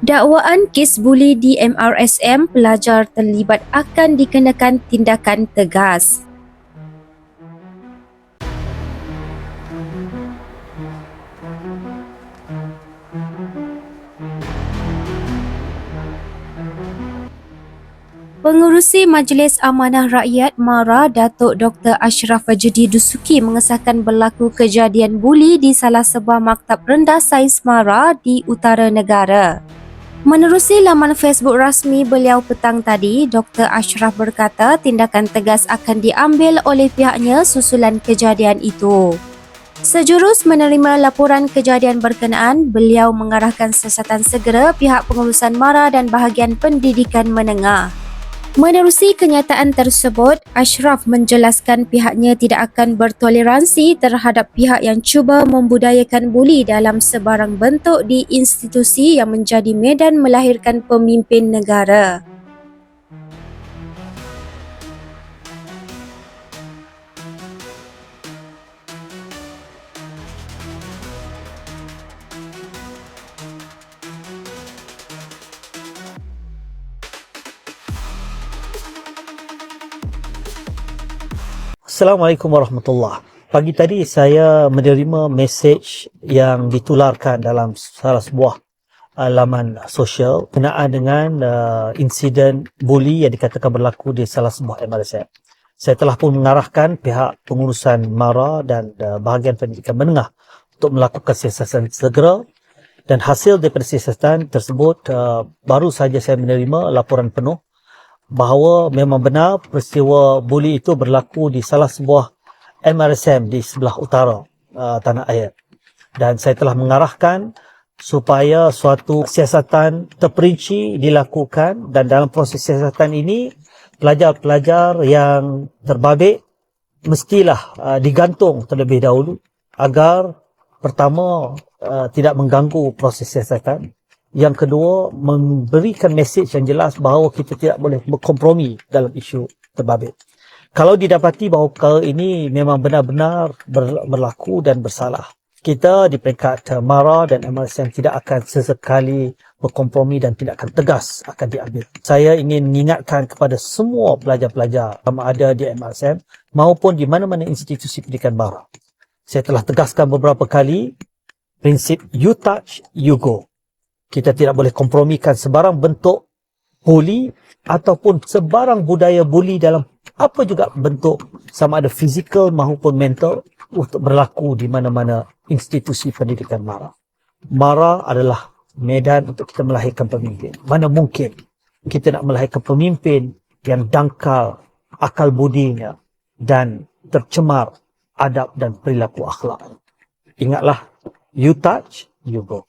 Dakwaan kes buli di MRSM pelajar terlibat akan dikenakan tindakan tegas. Pengurusi Majlis Amanah Rakyat MARA Datuk Dr. Ashraf Fajudi Dusuki mengesahkan berlaku kejadian buli di salah sebuah maktab rendah saiz MARA di utara negara. Menerusi laman Facebook rasmi beliau petang tadi, Dr. Ashraf berkata tindakan tegas akan diambil oleh pihaknya susulan kejadian itu. Sejurus menerima laporan kejadian berkenaan, beliau mengarahkan siasatan segera pihak pengurusan MARA dan bahagian pendidikan menengah. Menerusi kenyataan tersebut, Ashraf menjelaskan pihaknya tidak akan bertoleransi terhadap pihak yang cuba membudayakan buli dalam sebarang bentuk di institusi yang menjadi medan melahirkan pemimpin negara. Assalamualaikum warahmatullahi Pagi tadi saya menerima mesej yang ditularkan dalam salah sebuah uh, laman sosial kenaan dengan uh, insiden buli yang dikatakan berlaku di salah sebuah MRSM. Saya telah pun mengarahkan pihak pengurusan MARA dan uh, bahagian pendidikan menengah untuk melakukan siasatan segera dan hasil daripada siasatan tersebut uh, baru saja saya menerima laporan penuh bahawa memang benar peristiwa buli itu berlaku di salah sebuah MRSM di sebelah utara uh, tanah air. Dan saya telah mengarahkan supaya suatu siasatan terperinci dilakukan dan dalam proses siasatan ini pelajar-pelajar yang terbabit mestilah uh, digantung terlebih dahulu agar pertama uh, tidak mengganggu proses siasatan yang kedua, memberikan mesej yang jelas bahawa kita tidak boleh berkompromi dalam isu terbabit. Kalau didapati bahawa perkara ini memang benar-benar berlaku dan bersalah, kita di peringkat MARA dan MRSM tidak akan sesekali berkompromi dan tidak akan tegas akan diambil. Saya ingin mengingatkan kepada semua pelajar-pelajar yang ada di MRSM maupun di mana-mana institusi pendidikan MARA. Saya telah tegaskan beberapa kali prinsip you touch, you go kita tidak boleh kompromikan sebarang bentuk bully ataupun sebarang budaya bully dalam apa juga bentuk sama ada fizikal maupun mental untuk berlaku di mana-mana institusi pendidikan MARA. MARA adalah medan untuk kita melahirkan pemimpin. Mana mungkin kita nak melahirkan pemimpin yang dangkal akal budinya dan tercemar adab dan perilaku akhlak. Ingatlah, you touch, you go.